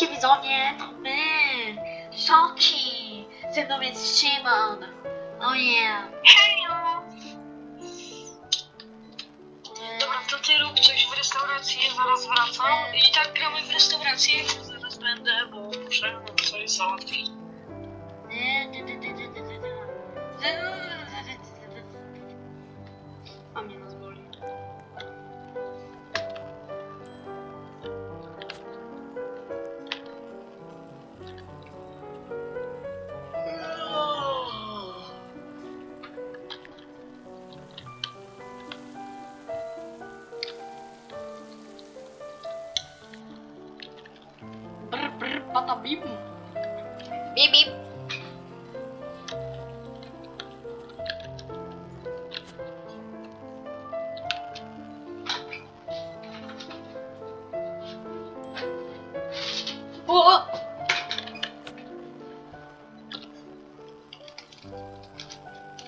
Witajcie widzowie, to my, Szoki, ze mną jest Szymon, oh yeah. Hejo! Dobra, to ty rób coś w restauracji, ja zaraz wracam. I tak gramy w restauracji, zaraz będę, bo muszę no, coś załatwić. A kata bim bip bip Oh.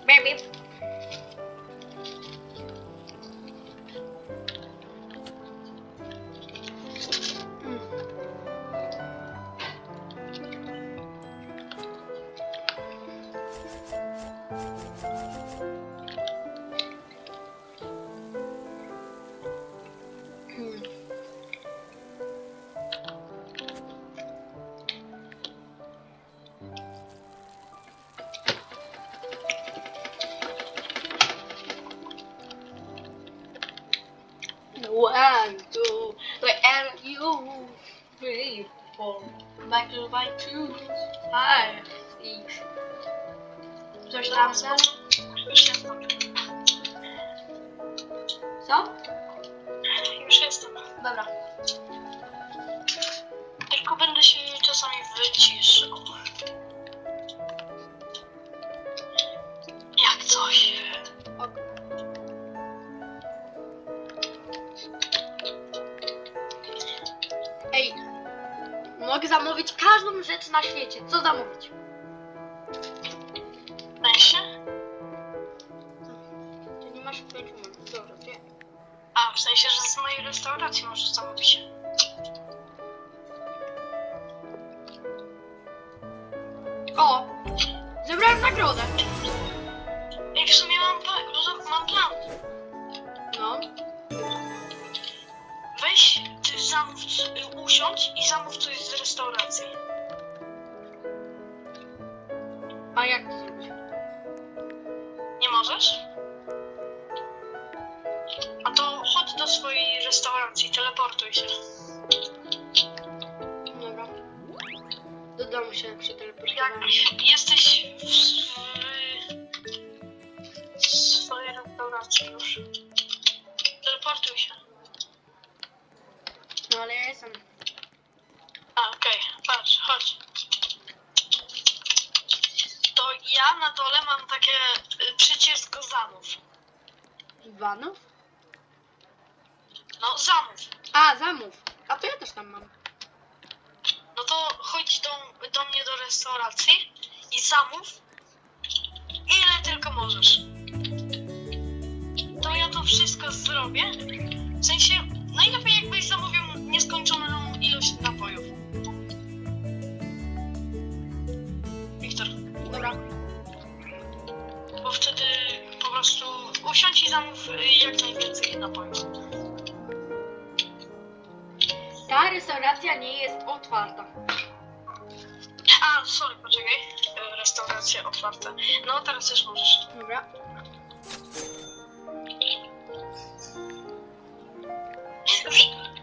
Bip bip. One, two, three, and you, three, four, back to my two, five, six. Jestem. Dobra. Tylko będę się czasami wyciszył. Jak coś. Ok. Ej, mogę zamówić każdą rzecz na świecie. Co zamówić? W sensie? Ty nie masz pięciu minut. W sensie, że z mojej restauracji możesz zamówić. O! Zebrałem nagrodę. Ej, w sumie mam, pla- mam plan. No. Weź, ty zamów, usiądź i zamów coś z restauracji. Do swojej restauracji, teleportuj się. Dobra. Do domu się Jak przeteleportowałem. jesteś w, w swojej restauracji już. Teleportuj się. No ale ja jestem. A, okej, patrz, chodź. To ja na dole mam takie y, przycisk zamów. Iwanów? No, zamów. A, zamów. A to ja też tam mam. No to chodź do, do mnie do restauracji i zamów ile tylko możesz. To ja to wszystko zrobię. W sensie, najlepiej jakbyś zamówił nieskończoną ilość napojów. Ta restauracja nie jest otwarta. A, sorry, poczekaj. Y, Restauracja otwarta. No, teraz już możesz. Dobra.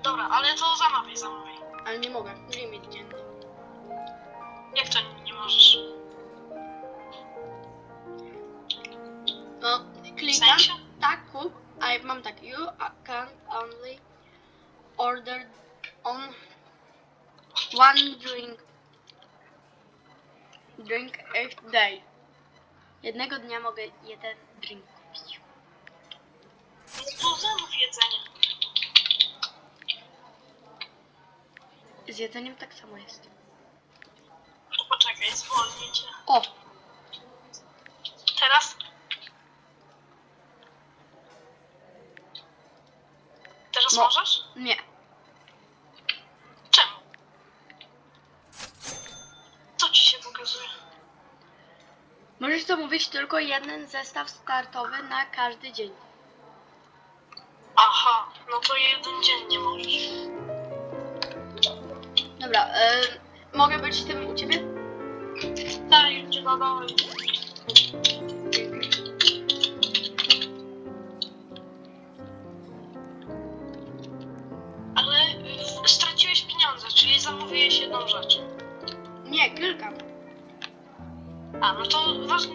Dobra, ale to zamawiaj, zamawiaj. Ale nie mogę. Limit dzienny. Jak to nie możesz? No, W klikam. sensie? Tak, kup. A ja mam tak. You can only order on one drink. Drink a day. Jednego dnia mogę jeden drink kupić. No to zamów jedzenie. Z jedzeniem tak samo jest. To poczekaj, zwolnię cię. O! Teraz? Teraz No. możesz? Nie. Zamówić tylko jeden zestaw startowy na każdy dzień. Aha, no to jeden dzień nie możesz. Dobra, e, mogę być tym u ciebie? Tak, już cię dodałem. Ale y, straciłeś pieniądze, czyli zamówiłeś jedną rzecz. Nie, kilka. A, no to ważne,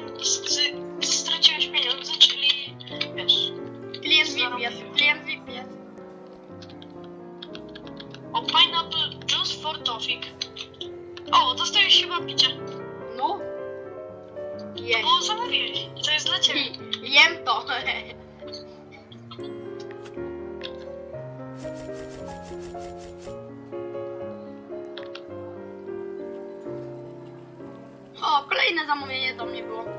straciłeś pieniądze, czyli wiesz, Klient VIP jest, klient VIP jest. o pineapple juice for toffee. O, dostajesz chyba picie, No. Jem. bo zamówiłeś. To jest dla ciebie. Jem to. Zamówienie do mnie było.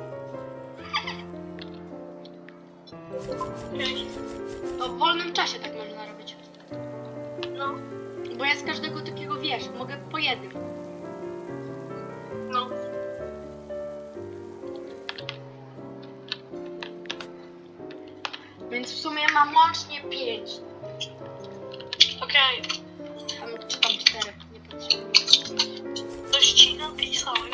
To w wolnym czasie tak można robić. No, Bo ja z każdego takiego wiesz, mogę po jednym. no. Więc w sumie mam łącznie pięć. Okej, Tam, czy tam cztery, nie patrzę. coś ci napisałem.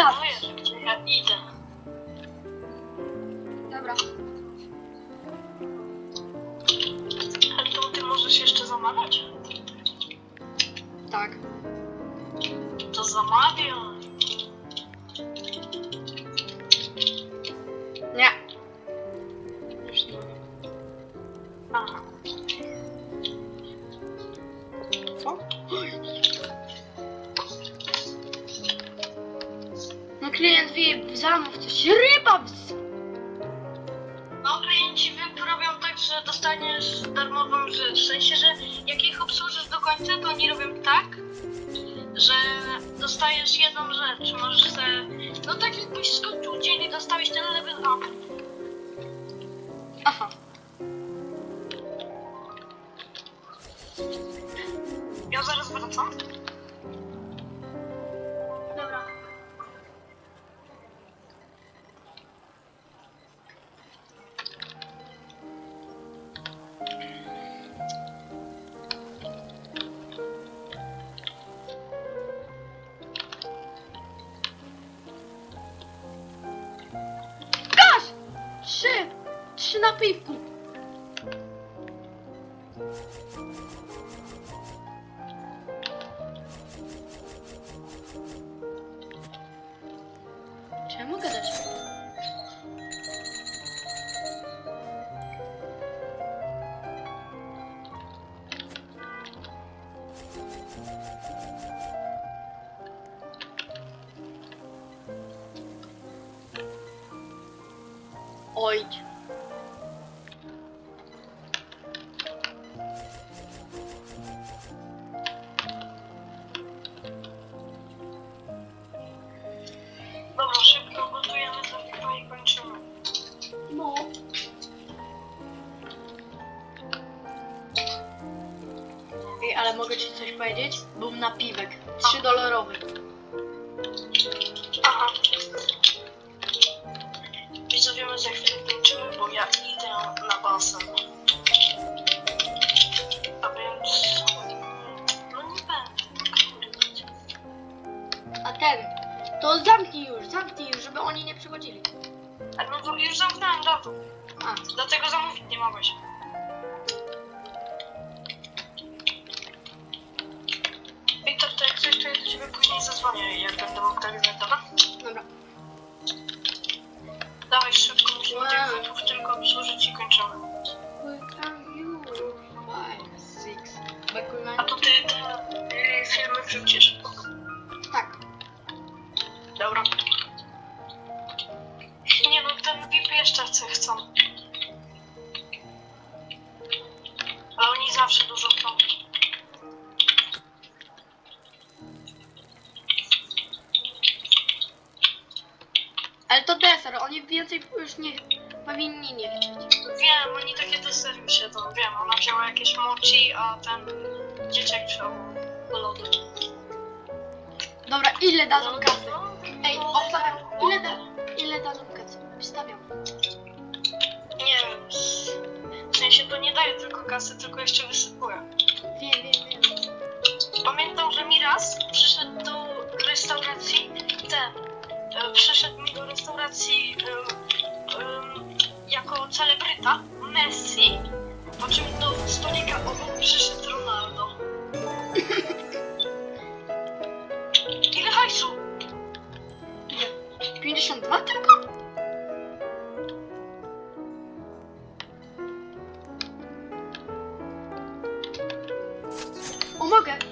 No gdzie ja idę. Dobra. Ale to ty możesz jeszcze zamawiać? Tak. To zamawiaj. Klient wie, zamów coś. Ryba! No klienci VIP robią tak, że dostaniesz darmową rzecz. W sensie, że jak ich obsłużysz do końca, to oni robią tak, że dostajesz jedną rzecz. Możesz se... No tak jakbyś skończył dzień i dostałeś ten level up. Aha. Ja zaraz wracam. şuna bir Czemu. Mogę ci coś powiedzieć? Był napiwek. 3 dolarowy. Aha. Widzowie, my za chwilę kończymy, bo ja idę na basen. A więc... No nie będę. A ten. To zamknij już, zamknij już, żeby oni nie przychodzili. Ale no to już zamknąłem dawno. A, Dlatego zamówić nie mogłeś. Ciebie później zadzwonię, jak będę mógł tak dobra? dobra. Dawaj szybko, musimy Wow. tych wypów tylko obsłużyć i kończymy. Five, six. Bakulan. A to ty te y, filmy wrzucisz. Tak. Dobra. Nie no, ten VIP jeszcze chce, chcą. Ale oni zawsze dużo chcą. Ale to deser, oni więcej już nie, powinni nie chcieć. Wiem, oni takie desery siedzą, wiem, ona wzięła jakieś mochi, a ten dzieciak wziął lody. Dobra, ile dadzą kasy? No, Ej, obstawiam. Ile, da, ile dadzą kasy? Obstawiam. Nie wiem. W sensie to nie daje tylko kasy, tylko jeszcze wysypuje. Wiem, wiem, wiem. Pamiętam, że mi raz przyszedł do restauracji ten. E, przyszedł mi do restauracji jako celebryta Messi, po czym do stolika obok przyszedł Ronaldo. Ile hajsu? Ile? 52 tylko? O, mogę.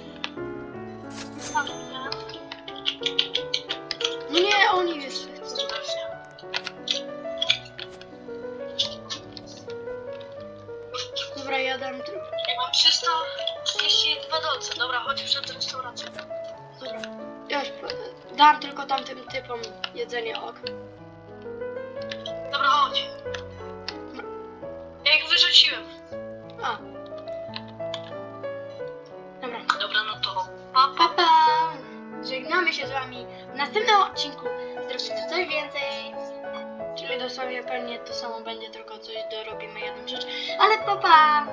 Dam tylko tamtym typom jedzenie ok. Dobra, chodź. Ja ich wyrzuciłem. A. Dobra. Dobra, no to pa, pa. Pa, pa! Żegnamy się z wami. W następnym odcinku zrobimy coś więcej. Czyli dosłownie pewnie to samo będzie, tylko coś dorobimy jedną rzecz. Ale pa, pa!